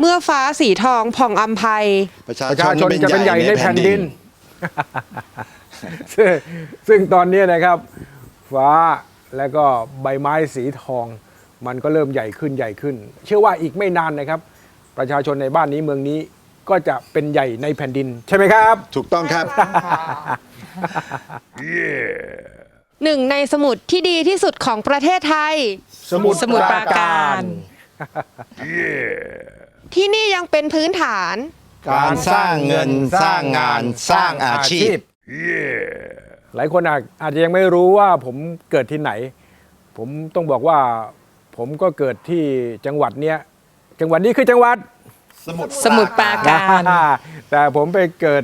เมื่อฟ้าสีทองผ่องอัมภัย ประชาประชาชชนนจะเป็นใหญ่ในแผ่นดินซึ่งซึ่งตอนนี้นะครับ ฟ้าและก็ใบไม้สีทอง มันก็เริ่มใหญ่ขึ้นใหญ่ขึ้น เชื่อว่าอีกไม่นานนะครับ ประชาชนในบ้านนี้เมืองนี้ก็จะเป็นใหญ่ในแผ่นดิน ใช่ไหมครับ ถูกต้องครับ หนึ่งในสมุดที่ดีที่สุดของประเทศไทย สมุทรสมุทรปราการ ที่นี่ยังเป็นพื้นฐาน การสร้างเงินสร้างงานสร้างอาชีพ หลายคนอาจอาจจะยังไม่รู้ว่าผมเกิดที่ไหน ผมต้องบอกว่า ผมก็เกิดที่จังหวัดเนี้ยจังหวัดนี้คือจังหวัดสมุดสมุทรปราการ แต่ผมไปเกิด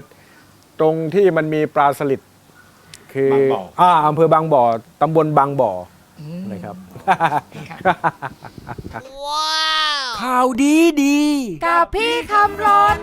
ตรงที่มันมีปลาสลิดคือบางบ่ออ่าอำเภอบางบ่อตำบลบางบ่ออนะครับ ข่าวดีดี กับพี่คำรน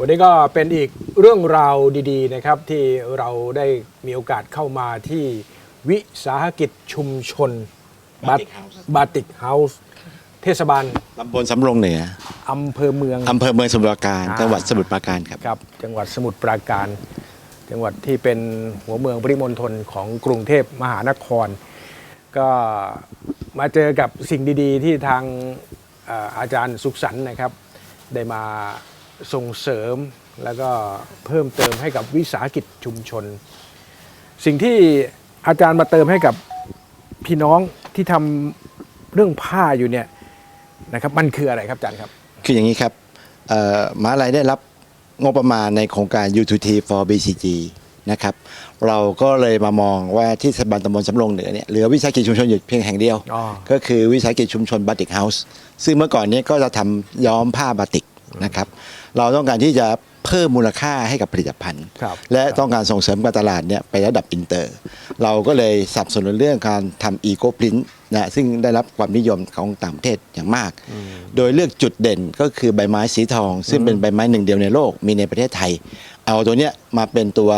วันนี้ก็เป็นอีกเรื่องราวดีๆนะครับ ที่เราได้มีโอกาสเข้ามาที่วิสาหกิจชุมชน Batik House บาติกเฮาส์เทศบาลตำบลสำโรงเหนืออำเภอเมืองอำเภอเมืองสมุทรปราการอ่าจังหวัดสมุทรปราการครับ ครับจังหวัดสมุทรปราการ จังหวัดที่เป็นหัวเมืองปริมณฑลของกรุงเทพมหานคร ก็มาเจอกับสิ่งดีๆ ที่ทางเอ่ออาจารย์สุขสันต์นะครับ ได้มาส่งเสริมแล้วก็เพิ่มเติมให้กับวิสาหกิจชุมชน สิ่งที่อาจารย์มาเติมให้กับพี่น้อง ที่ทำเรื่องผ้าอยู่เนี่ยนะครับมันคืออะไรครับอาจารย์ครับ คืออย่างนี้ครับเอ่อมหาลัยได้รับงบประมาณในโครงการ U2T for BCG นะครับเราก็เลยมามองว่าที่สถาบันตำบลสำโรงเหนือเนี่ยเหลือวิสาหกิจชุมชนอยู่เพียงแห่งเดียวอ๋อก็คือวิสาหกิจชุมชนบาติกเฮาส์ซึ่งเมื่อก่อนเนี้ก็จะทำย้อมผ้าบาติกนะครับเราต้องการที่จะ เพิ่มมูลค่าให้กับผลิตภัณฑ์ครับและต้องการส่งเสริมการตลาดเนี่ยไประดับอินเตอร์ เราก็เลยสนับสนุนเรื่องการทำอีโ p พ i ิ t นะซึ่งได้รับความนิยมของต่างประเทศอย่างมาก โดยเลือกจุดเด่นก็คือใบไม้สีทอง ซึ่งเป็นใบไม้หนึ่งเดียวในโลกมีในประเทศไทย เอาตัวเนี้ยมาเป็นตัว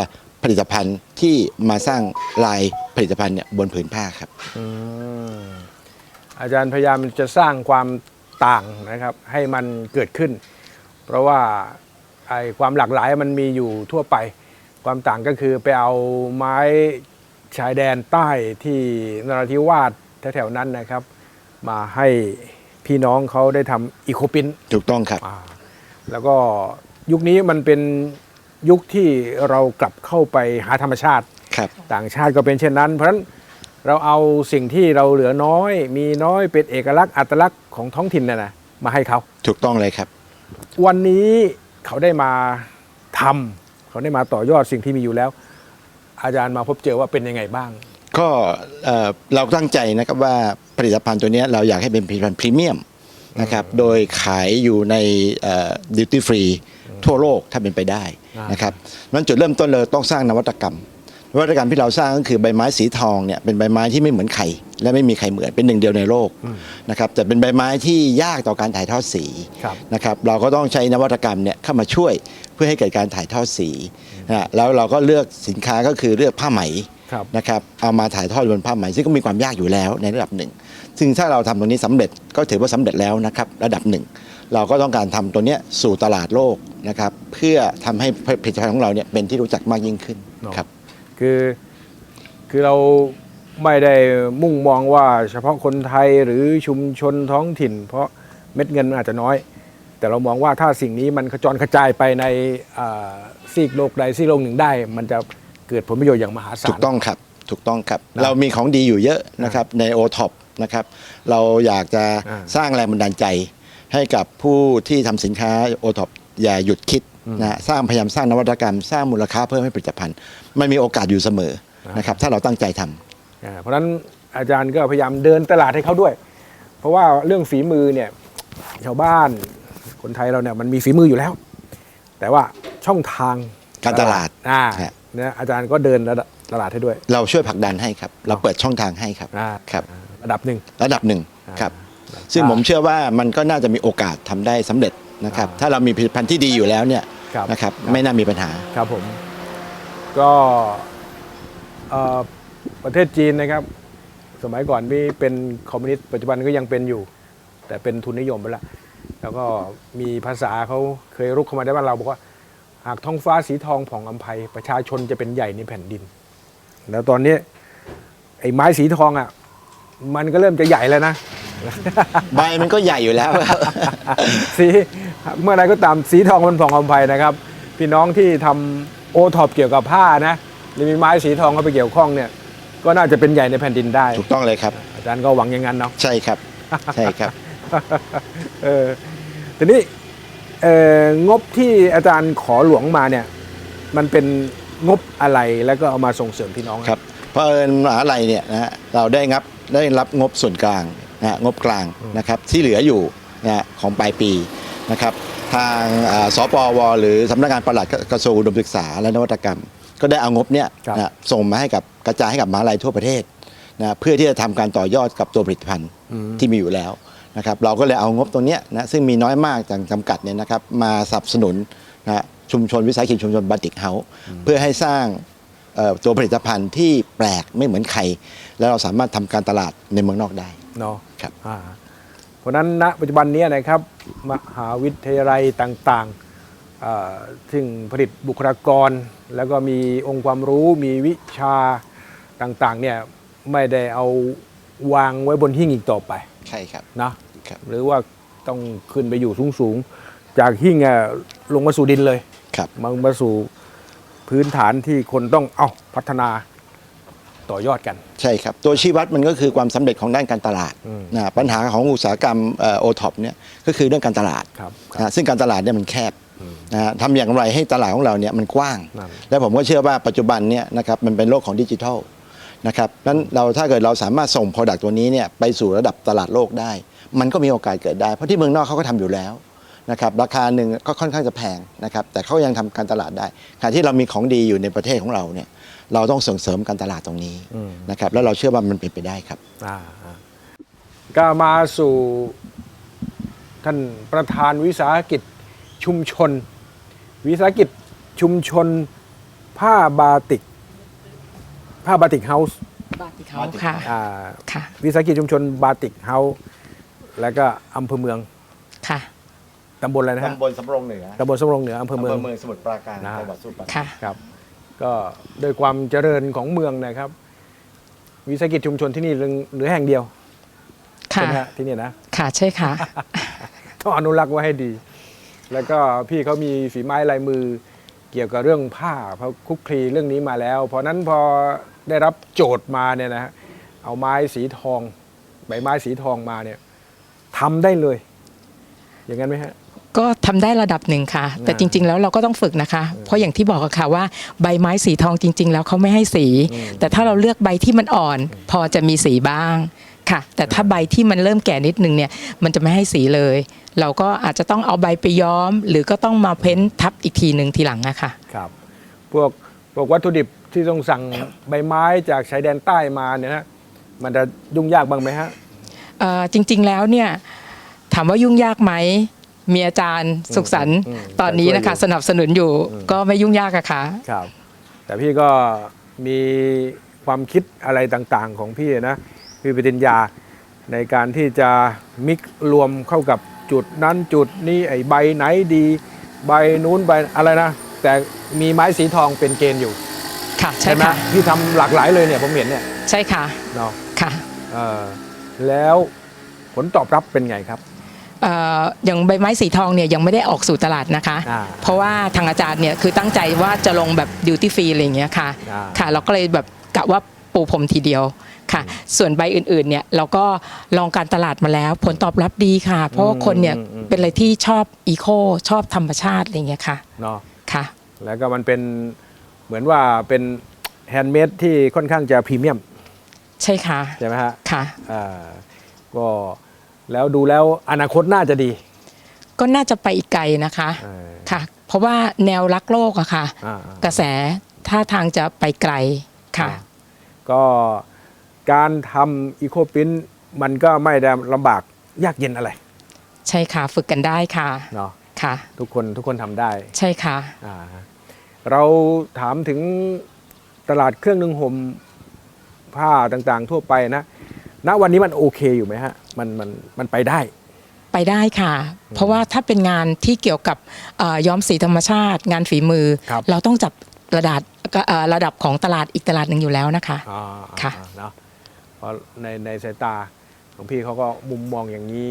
ผลิตภัณฑ์ที่มาสร้างลายผลิตภัณฑ์เนี่ยบนผืนผ้าครับอืมอาจารย์พยายามจะสร้างความต่างนะครับ ให้มันเกิดขึ้น เพราะว่าไอ้ ความหลากหลายมันมีอยู่ทั่วไป ความต่างก็คือไปเอาไม้ชายแดนใต้ที่นราธิวาสแถวๆนั้นนะครับ มาให้พี่น้องเขาได้ทำอีโคปินถูกต้องครับอ่าแล้วก็ยุคนี้มันเป็นยุคที่เรากลับเข้าไปหาธรรมชาติ ครับ ต่างชาติก็เป็นเช่นนั้น เพราะฉะนั้นเราเอาสิ่งที่เราเหลือน้อย มีน้อยเป็นเอกลักษณ์อัตลักษณ์ของท้องถิ่นน่ะนะมาให้เขาถูกต้องเลยครับ วันนี้ เขาได้มาทำเขาได้มาต่อยอดสิ่งที่มีอยู่แล้ว อาจารย์มาพบเจอว่าเป็นยังไงบ้าง ก็เอ่อเราตั้งใจนะครับว่าผลิตภัณฑ์ตัวเนี้ยเราอยากให้เป็นผลิตภัณฑ์พรีเมียมนะครับ โดยขายอยู่ในดิวตี้ฟรีทั่วโลกถ้าเป็นไปได้อ่านนะครับนั้นจุดเริ่มต้นเลยต้องสร้างนวัตกรรมน วัตกรรมที่เราสร้างก็คือใบไม้สีทองเนี่ยเป็นใบไม้ที่ไม่เหมือนใครและไม่มีใครเหมือนเป็นหนึ่งเดียวในโลกนะครับแต่เป็นใบไม้ที่ยากต่อการถ่ายทอดสีครับนะครับเราก็ต้องใช้นวัตกรรมเนี่ยเข้ามาช่วยเพื่อให้เกิดการถ่ายทอดสีนะฮะแล้วเราก็เลือกสินค้าก็คือเลือกผ้าไหมครับนะครับเอามาถ่ายทอดบนผ้าไหมซึ่งก็มีความยากอยู่แล้วในระดับหนึ่ง ซึ่งถ้าเราทำตรงนี้สำเร็จก็ถือว่าสำเร็จแล้วนะครับระดับหนึ่งเราก็ต้องการทำตัวเนี้ยสู่ตลาดโลกนะครับเพื่อทำให้ผลิตภัณฑ์ของเราเนี่ยเป็นที่รู้จักมากยิ่งขึ้นเนาะครับ คือคือเราไม่ได้มุ่งมองว่าเฉพาะคนไทยหรือชุมชนท้องถิ่น เพราะเม็ดเงินมันอาจจะน้อย แต่เรามองว่าถ้าสิ่งนี้มันกระจรกระจายไปในอ่าซีกโลกใดซีกโลกหนึ่งได้ มันจะเกิดผลประโยชน์อย่างมหาศาลถูกต้องครับถูกต้องครับนะเรามีของดีอยู่เยอะนะครับในโอท็อปนะครับ เราอยากจะอ่าสร้างแรงบันดาลใจให้กับผู้ที่ทำสินค้าโอท็อป อย่าหยุดคิดนะฮะสร้างพยายามสร้างนวัตกรรม สร้างมูลค่าเพิ่มให้ผลิตภัณฑ์มันมีโอกาสอยู่เสมอนะครับถ้าเราตั้งใจทำอ่าเพราะฉะนั้นอาจารย์ก็พยายามเดินตลาดให้เขาด้วย เพราะว่าเรื่องฝีมือเนี่ยชาวบ้านคนไทยเราเนี่ยมันมีฝีมืออยู่แล้ว แต่ว่าช่องทางการตลาดอ่าฮะเนี่ยอาจารย์ก็เดินระดับตลาดให้ด้วย เราช่วยผลักดันให้ครับ เราเปิดช่องทางให้ครับอ่าครับระดับหนึ่งระดับหนึ่งอ่าครับ ซึ่งอ่าผมเชื่อว่ามันก็น่าจะมีโอกาสทำได้สำเร็จ นะครับอ่าถ้าเรามีผลิตภัณฑ์ที่ดีอยู่แล้วเนี่ยครับนะครับครับไม่น่ามีปัญหา ครับผม ก็เอ่อประเทศจีนนะครับ สมัยก่อนนี่เป็นคอมมิวนิสต์ปัจจุบันก็ยังเป็นอยู่ แต่เป็นทุนนิยมไปแล้วแล้วก็มีภาษาเขาเคยรุกเข้ามาได้บ้านเราบอกว่า หากท้องฟ้าสีทองผ่องอำไพประชาชนจะเป็นใหญ่ในแผ่นดิน แล้วตอนนี้ไอ้ไม้สีทองอะ มันก็เริ่มจะใหญ่แล้วนะ ใบมันก็ใหญ่อยู่แล้วสีเมื่อไรก็ตามสีทองมันผ่องอำไพนะครับ พี่น้องที่ทำโอท็อปเกี่ยวกับผ้านะหรือมีไม้สีทองเข้าไปเกี่ยวข้องเนี่ย ก็น่าจะเป็นใหญ่ในแผ่นดินได้ ถูกต้องเลยครับอาจารย์ก็หวังอย่างนั้นเนาะใช่ครับ ใช่ครับเออทีนี้เอ่องบที่อาจารย์ขอหลวงมาเนี่ย มันเป็นงบอะไรแล้วก็เอามาส่งเสริมพี่น้องครับเพราะเอิญมหาลัยเนี่ยนะฮะเราได้งับได้รับงบส่วนกลาง นะฮะงบกลางนะครับที่เหลืออยู่นะฮะของปลายปีนะครับทางอ่าสปวหรือสำนักงานปลัดกระทรวงอุดมศึกษาและนวัตกรรม ก็ได้เอางบเนี่ยนะฮะส่งมาให้กับกระจายให้กับมหาลัยทั่วประเทศนะเพื่อที่จะทำการต่อยอดกับตัวผลิตภัณฑ์ที่มีอยู่แล้วนะครับเราก็เลยเอางบตรงเนี้ยนะซึ่งมีน้อยมากจากจำกัดเนี่ยนะครับมาสนับสนุนนะฮะชุมชนวิสาหกิจชุมชนบัติกเฮาส์เพื่อให้สร้างเอ่อตัวผลิตภัณฑ์ที่แปลกไม่เหมือนใคร แล้วเราสามารถทำการตลาดในเมืองนอกได้เนาะ ครับอ่าเพราะฉะนั้นณปัจจุบันเนี้นะครับมหาวิทยาลัยต่างๆอ่าซึ่งผลิตบุคลากร แล้วก็มีองค์ความรู้มีวิชาต่างๆเนี่ยไม่ได้เอาวางไว้บนหิ้งอีกต่อไป ใช่ครับนะครับหรือว่าต้องขึ้นไปอยู่สูงๆ จากหิ้งอะลงมาสู่ดินเลยครับมามาสู่พื้นฐานที่คนต้องเอาพัฒนา ต่อยอดกัน ใช่ครับ ตัวชี้วัดมันก็คือความสำเร็จของด้านการตลาดอืมนะปัญหาของอุตสาหกรรมโอท็อปเนี่ยก็คือเรื่องการตลาดครับนะซึ่งการตลาดเนี่ยมันแคบนะฮะทำอย่างไรให้ตลาดของเราเนี่ยมันกว้างนั่นและผมก็เชื่อว่าปัจจุบันเนี่ยนะครับมันเป็นโลกของดิจิทัลนะครับนั้นเราถ้าเกิดเราสามารถส่ง Product ตัวนี้เนี่ยไปสู่ระดับตลาดโลกได้ มันก็มีโอกาสเกิดได้ เพราะที่เมืองนอกเขาก็ทำอยู่แล้วนะครับราคาหนึ่งก็ค่อนข้างจะแพงนะครับแต่เขายังทำการตลาดได้ขณะที่เรามีของดีอยู่ในประเทศของเราเนี่ย เราต้องส่งเสริมการตลาดตรงนี้อืมนะครับแล้วเราเชื่อว่ามันเป็นไปได้ครับอ่าอ่าก็มาสู่ท่านประธานวิสาหกิจชุมชน วิสาหกิจชุมชน ผ้าบาติก ผ้าบาติกเฮาส์บาติเขาค่ะอ่าค่ะวิสาหกิจชุมชนบาติกเฮาส์แล้วก็อำเภอเมืองค่ะตำบลอะไรนะฮะตำบลสำโรงเหนือตำบลสำโรงเหนืออำเภอเมืองเมืองสมุทรปราการนะจังหวัดสุพรรณค่ะครับ ก็โดยความเจริญของเมืองนะครับ วิสาหกิจชุมชนที่นี่เหลือแห่งเดียวใช่ค่ะไหมฮะที่นี่นะค่ะใช่ค่ะ ต้องอนุรักษ์ไว้ให้ดี แล้วก็พี่เขามีฝีไม้ลายมือเกี่ยวกับเรื่องผ้าเขาคลุกคลีเรื่องนี้มาแล้ว เพราะนั้นพอได้รับโจทย์มาเนี่ยนะฮะเอาไม้สีทองใบไม้สีทองมาเนี่ยทำได้เลย อย่างนั้นไหมฮะ ก็ทำได้ระดับหนึ่งค่ะ แต่อ่าจริง ๆ แล้วเราก็ต้องฝึกนะคะ เพราะอย่างที่บอกอะค่ะว่าใบไม้สีทองจริง ๆ แล้วเขาไม่ให้สี แต่ถ้าเราเลือกใบที่มันอ่อน พอจะมีสีบ้างค่ะ แต่ถ้าใบที่มันเริ่มแก่นิดนึงเนี่ย มันจะไม่ให้สีเลย เราก็อาจจะต้องเอาใบไปย้อม หรือก็ต้องมาเพ้นทับอีกทีหนึ่งทีหลังอะค่ะ ครับ พวกพวกวัตถุดิบที่ต้องสั่งใบไม้จากชายแดนใต้มาเนี่ยนะมันจะยุ่งยากบ้างไหมฮะ เอ่อจริงๆแล้วเนี่ยถามว่ายุ่งยากไหม มีอาจารย์สุขสันต์อืมตอนนี้นะคะ ช่วยอยู่สนับสนุนอยู่ก็ไม่ยุ่งยากอะค่ะ ครับ แต่พี่ก็มีความคิดอะไรต่างๆ ของพี่นะพี่ปริญญาในการที่จะมิกซ์รวมเข้ากับจุดนั้นจุดนี้ไอ้ใบไหนดี ใบนู้นใบอะไรนะ แต่มีไม้สีทองเป็นเกณฑ์อยู่ค่ะ ใช่ไหมค่ะพี่ทำหลากหลายเลยเนี่ยผมเห็นเนี่ยใช่ค่ะเนาะค่ะ เออแล้วผลตอบรับเป็นไงครับ เอ่ออย่างใบไม้สีทองเนี่ยยังไม่ได้ออกสู่ตลาดนะคะ อ่าเพราะว่าทางอาจารย์เนี่ยคือตั้งใจว่าจะลงแบบดิวตี้ฟรีอะไรอย่างเงี้ยค่ะอ่า ค่ะ เราก็เลยแบบกะว่าปูพรมทีเดียวค่ะ ส่วนใบอื่นๆเนี่ยเราก็ลองการตลาดมาแล้ว ผลตอบรับดีค่ะ เพราะว่าคนเนี่ยอืมอืมเป็นอะไรที่ชอบอีโคชอบธรรมชาติอะไรอย่างเงี้ยค่ะเนาะค่ะ แล้วก็มันเป็นเหมือนว่าเป็นแฮนด์เมดที่ค่อนข้างจะพรีเมียมใช่ค่ะใช่ไหมฮะค่ะ อ่าก็ แล้วดูแล้วอนาคตน่าจะดี ก็น่าจะไปอีกไกลนะคะเออค่ะ เพราะว่าแนวรักโลกอะค่ะอ่ากระแสท่าทางจะไปไกลค่ะ ก็การทำอีโคปินมันก็ไม่ได้ลำบากยากเย็นอะไร ใช่ค่ะฝึกกันได้ค่ะเนาะค่ะ ทุกคนทุกคนทำได้ ใช่ค่ะอ่าเราถามถึงตลาดเครื่องนึ่งห่มผ้าต่างๆ ทั่วไปนะ ณวันนี้มันโอเคอยู่ไหมฮะ มันมันมันไปได้ ไปได้ค่ะ เพราะว่าถ้าเป็นงานที่เกี่ยวกับเอ่อย้อมสีธรรมชาติ งานฝีมือ ครับ เราต้องจับระดับเอ่อระดับของตลาดอีกตลาดหนึ่งอยู่แล้วนะคะ อ่าค่ะอ่าเนาะเพราะในในสายตาของพี่เขาก็มุมมองอย่างนี้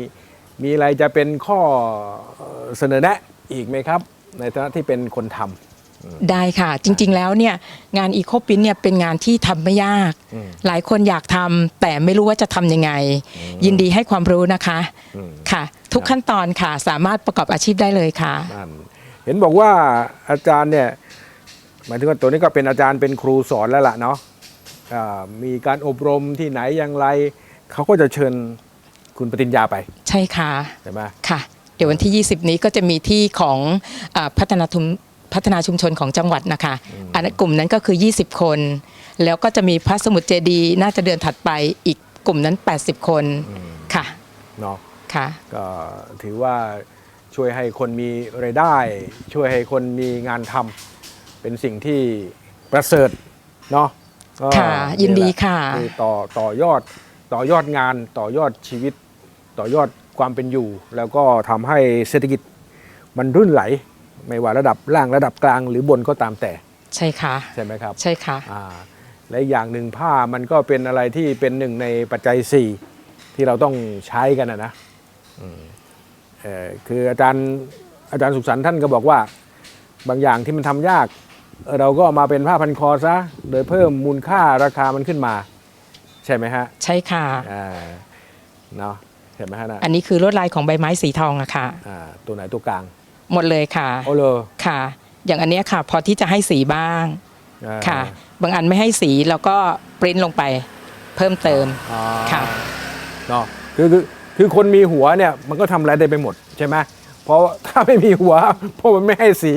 มีอะไรจะเป็นข้อเอ่อเสนอแนะอีกไหมครับ ในฐานะที่เป็นคนทำ ได้ค่ะ จริงๆแล้วเนี่ยงานอีโคปินเนี่ยเป็นงานที่ทำไม่ยากอืมหลายคนอยากทำแต่ไม่รู้ว่าจะทำยังไง ยินดีให้ความรู้นะคะอืมค่ะ ทุกขั้นตอนค่ะสามารถประกอบอาชีพได้เลยค่ะนั่นเห็นบอกว่าอาจารย์เนี่ยหมายถึงว่าตัวนี้ก็เป็นอาจารย์เป็นครูสอนแล้วล่ะเนาะอ่ามีการอบรมที่ไหนอย่างไร เขาก็จะเชิญคุณปฏิญญาไป ใช่ค่ะใช่ไหมค่ะ เดี๋ยววันที่ 20 นี้ก็จะมีที่ของอาพัฒนาทุม พัฒนาชุมชนของจังหวัดนะคะอันนั้นกลุ่มนั้นก็คือ 20 คน แล้วก็จะมีพระสมุทรเจดีย์น่าจะเดือนถัดไปอีกกลุ่มนั้น 80 คนค่ะเนาะค่ะก็ถือว่าช่วยให้คนมีรายได้ ช่วยให้คนมีงานทำเป็นสิ่งที่ประเสริฐเนาะก็ค่ะยินดีค่ะคือต่อต่อยอดต่อยอดงานต่อยอดชีวิต ต่อยอดความเป็นอยู่ แล้วก็ทำให้เศรษฐกิจมันรุ่นไหล ไม่ว่าระดับล่างระดับกลางหรือบนก็ตามแต่ใช่ค่ะ ใช่ไหมครับใช่ค่ะ อ่าและอีกอย่างหนึ่งผ้ามันก็เป็นอะไรที่เป็นหนึ่งในปัจจัย 4 ที่เราต้องใช้กันนะนะอืมเอ่อคืออาจารย์อาจารย์สุขสันต์ท่านก็บอกว่า บางอย่างที่มันทำยากเอ่อเราก็เอามาเป็นผ้าพันคอซะโดยเพิ่มมูลค่าราคามันขึ้นมา ใช่ไหมฮะใช่ค่ะ อ่าเนาะใช่ไหมฮะนะอันนี้คือลวดลายของใบไม้สีทองอะค่ะ อ่าตัวไหนตัวกลาง หมดเลยค่ะโอ้เลยค่ะ อย่างอันเนี้ยค่ะ พอที่จะให้สีบ้างอ่าค่ะ บางอันไม่ให้สีแล้วก็ปริ้นลงไปเพิ่มเติม อ่าค่ะ เนาะคือคือคือคนมีหัวเนี่ยมันก็ทำอะไรได้ไปหมดใช่ไหมเพราะถ้าไม่มีหัวเพราะมันไม่ให้สี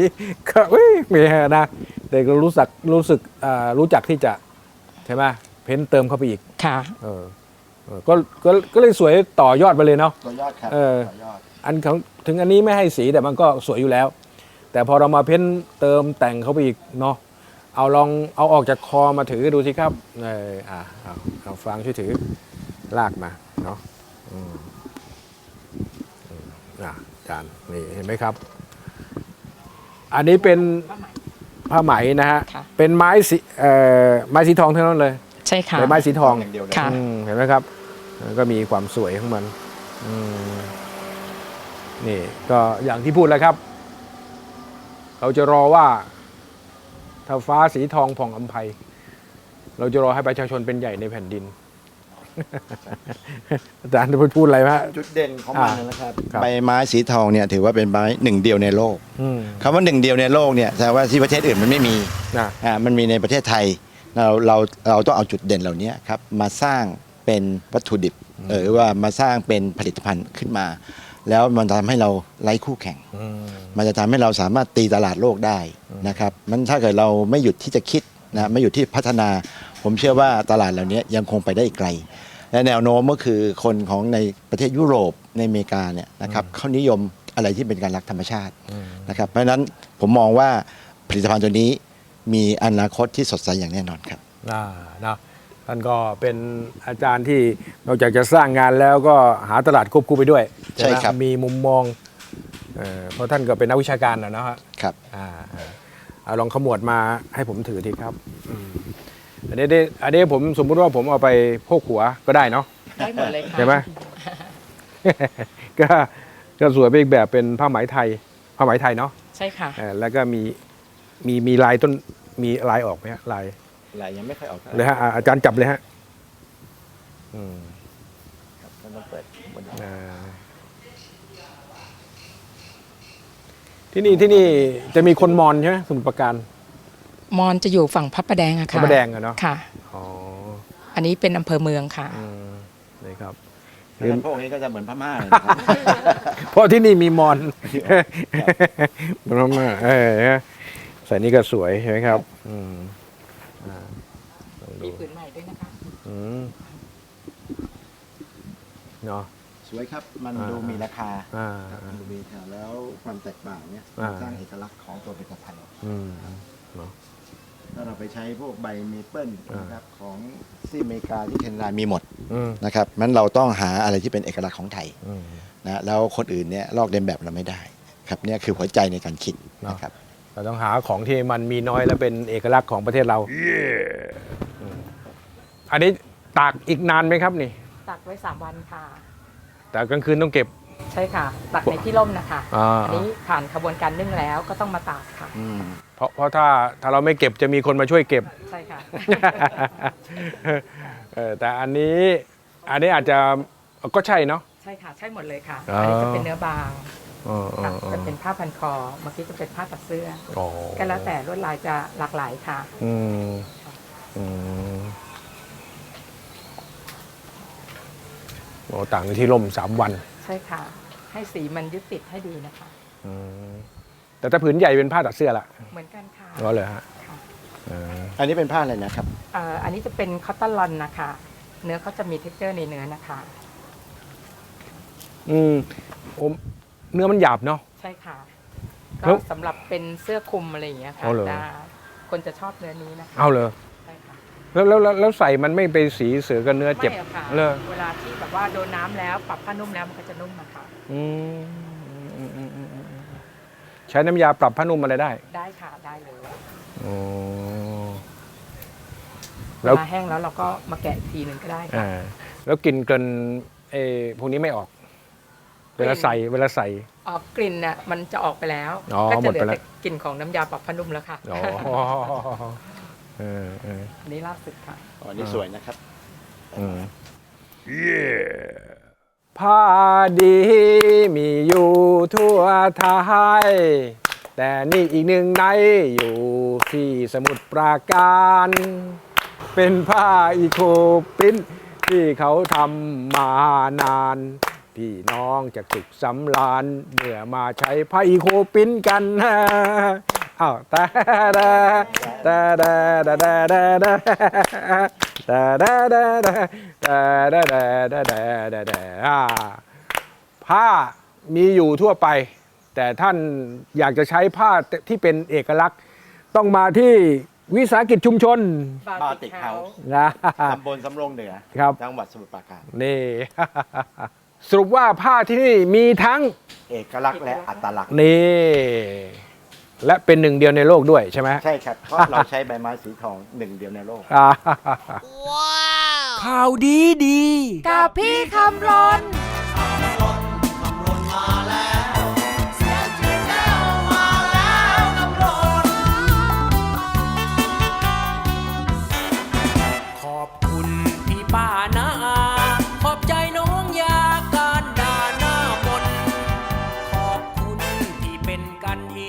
ก็เอ้ยไม่ฮะนะแต่ก็รู้สึกรู้สึกอ่ารู้จักที่จะใช่ไหมเพ้นเติมเข้าไปอีกค่ะ เออเออก็ก็ก็เลยสวยต่อยอดไปเลยเนาะ ตัวยอดครับเออ ตัวยอด อันของถึงอันนี้ไม่ให้สีแต่มันก็สวยอยู่แล้ว แต่พอเรามาเพ้นเติมแต่งเข้าไปอีกเนาะเอาลองเอาออกจากคอมาถือดูสิครับเอออะเอาเอาฟางช่วยถือลากมาเนาะอืมอืมอะอาจานนี่เห็นไหมครับ อันนี้เป็นผ้าไหมนะฮะค่ะ เป็นไม้สีเอ่อไม้สีทองทั้งนั้นเลย ใช่ค่ะ เป็นไม้สีทอง อย่างเดียวเลย ค่ะ อืมเห็นไหมครับมันก็มีความสวยของมันอืม นี่ก็อย่างที่พูดแล้วครับ เราจะรอว่าถ้าฟ้าสีทองผ่องอำไพเราจะรอให้ประชาชนเป็นใหญ่ในแผ่นดิน อาจารย์จะพูดอะไรไหมฮะจุดเด่นของมันอ่านะครับครับ ใบไม้สีทองเนี่ยถือว่าเป็นไม้หนึ่งเดียวในโลกอืมคำว่าหนึ่งเดียวในโลกเนี่ยแสดงว่าที่ประเทศอื่นมันไม่มีนะอ่ามันมีในประเทศไทย เราเราเราต้องเอาจุดเด่นเหล่านี้ครับ มาสร้างเป็นวัตถุดิบเออว่ามาสร้างเป็นผลิตภัณฑ์ขึ้นมา แล้วมันทำให้เราไร้คู่แข่งอืมมันจะทำให้เราสามารถตีตลาดโลกได้นะครับมันถ้าเกิดเราไม่หยุดที่จะคิดนะไม่หยุดที่พัฒนา ผมเชื่อว่าตลาดเหล่านี้ยังคงไปได้อีกไกล และแนวโน้มก็คือคนของในประเทศยุโรปในอเมริกาเนี่ยนะครับเขานิยมอะไรที่เป็นการรักธรรมชาตินะครับเพราะฉะนั้นผมมองว่าผลิตภัณฑ์ตัวนี้มีอนาคตที่สดใสอย่างแน่นอนครับอ่านะ ท่านก็เป็นอาจารย์ที่นอกจากจะสร้างงานแล้วก็หาตลาดควบคู่ไปด้วยใช่ไหมครับ มีมุมมองเอ่อเพราะท่านก็เป็นนักวิชาการนะนะฮะครับอ่าอ่าเอาลองขมวดมาให้ผมถือทีครับอืมอันนี้ได้อันนี้ผมสมมุติว่าผมเอาไปโพกหัวก็ได้เนาะ ได้หมดเลยค่ะใช่ไหม ก็ก็สวยไปอีกแบบเป็นผ้าไหมไทย ผ้าไหมไทยเนาะใช่ค่ะ เอ่อแล้วก็มีมีมีลายต้นมีลายออกไหมฮะลาย ลายยังไม่ค่อยออกเลยฮะอ่าอาจารย์จับเลยฮะอืมต้องเปิดบนอ่าที่นี่ที่นี่จะมีคนมอนใช่ไหมสมุทรปราการมอนจะอยู่ฝั่งพระประแดงอะพระค่ะประแดงอะเนาะค่ะ อ๋ออันนี้เป็นอำเภอเมืองค่ะ อืมนี่ครับพวกนี้ก็จะเหมือนพม่าเลยนะครับ เพราะที่นี่มีมอนเหมันมากเออใส่นี่ก็สวยใช่ไหมครับ อืมอ่าลองดูมี ผืนใหม่ด้วยนะคะ อืมเนาะ สวยครับ มันอ่า ดูมีราคาอ่าครับมันดูมีราคาแล้วความแตกต่างเนี่ยอ่าสร้างเอกลักษณ์ของตัวผลิตภัณฑ์อืมเนาะ ถ้าเราไปใช้พวกใบเมเปิลอ่าน นะครับของที่อเมริกาที่แคนาดามีหมดอืมนะครับมันเราต้องหาอะไรที่เป็นเอกลักษณ์ของไทยอืม นะแล้วคนอื่นเนี่ยลอกเลียนแบบเราไม่ได้ครับเนี่ยคือหัวใจในการคิดเนาะ นะครับ เราต้องหาของที่มันมีน้อยและเป็นเอกลักษณ์ของประเทศเรา อืมอันนี้ตากอีกนานไหมครับนี่ตักไว้ 3 วันค่ะ แต่กลางคืนต้องเก็บ ใช่ค่ะ ตักในที่ร่มนะคะอ่าอันนี้ผ่านขบวนการนึ่งแล้วก็ต้องมาตากค่ะอืมเพราะเพราะถ้าถ้าเราไม่เก็บจะมีคนมาช่วยเก็บ ใช่ค่ะ เออแต่อันนี้อันนี้อาจจะก็ใช่เนาะ ใช่ค่ะ ใช่หมดเลยค่ะอ๋ออัอันนี้จะเป็นเนื้อบางอ๋ออ๋อค่ะอ๋อจะเป็นผ้าพันคอเมื่อกี้จะเป็นผ้าตัดเสื้ออ๋อก็แล้วแต่ลวดลายจะหลากหลายค่ะ อืมอืมโอ้ ต่างกันที่ร่มสามวันใช่ค่ะ ให้สีมันยึดติดให้ดีนะคะ อืมแต่ถ้าผืนใหญ่เป็นผ้าตัดเสื้อละเหมือนกันค่ะก็เลยฮะค่ะเอออันนี้เป็นผ้าอะไรนะครับ เอ่ออันนี้จะเป็นคอตตอนลอนนะคะ เนื้อเขาจะมีเท็กเจอร์ในเนื้อนะคะ อืมโอ้เนื้อมันหยาบเนาะ ใช่ค่ะ แล้ก็วสำหรับเป็นเสื้อคลุมอะไรอย่างเงี้ยค่ะอ๋อเหรอ ได้คนจะชอบเนื้อนี้นะคะ เอาเลยใช่ค่ะ แล้วแล้วแล้วแล้วใส่มันไม่ไปสีเสือกับเนื้อเจ็บไม่อะค่ะเลย เวลาที่แบบว่าโดนน้ำแล้วปรับผ้านุ่มแล้วมันก็จะนุ่มนะคะอืมอืมอืมอืมอืมใช้น้ำยาปรับผ้านุ่มอะไรได้ได้ค่ะได้เลยอ๋อเวแล้วลาแห้งแล้วเราก็มาแกะอีกทีหนึ่งก็ได้ค่ะอ่าแล้วกลินเกินเออพวกนี้ไม่ออก เวลาใส่เวลาใส่ ออกกลิ่นน่ะมันจะออกไปแล้ว อ๋อก็หมจะดเหลืไปอแล้ว แต่กลิ่นของน้ำยาปรับผ้านุ่มแล้วค่ะ อ๋อ เออเอออันนี้ล่าสุดค่ะ อ๋ออันนี้สวยนะครับอืมผ้าดีมีอยู่ทั่วไทย แต่นี่อีกหนึ่งในอยู่ที่สมุทรปราการ เป็นผ้าอีโคปรินท์ที่เขาทำมานาน พี่น้องจะสุขสำราญเมื่อมาใช้ผ้าอีโคปรินท์กัน อ้าวตาดาตาดาดาดาดาดาตาดาดาดาตาดาดาดาดาดาดาอ่าผ้ามีอยู่ทั่วไป แต่ท่านอยากจะใช้ผ้าที่เป็นเอกลักษณ์ ต้องมาที่วิสาหกิจชุมชน Batik House นะตำบลสำโรงเหนือครับ จังหวัดสมุทรปราการ นี่ สรุปว่าผ้าที่นี่มีทั้งเอกลักษณ์และอัตลักษณ์นี่ และเป็นหนึ่งเดียวในโลกด้วยใช่ไหมใช่ครับ เพราะเราใช้ใบไม้สีทองหนึ่งเดียวในโลก อ่า ข่าวดีดี กับพี่คำรนขอบคุณ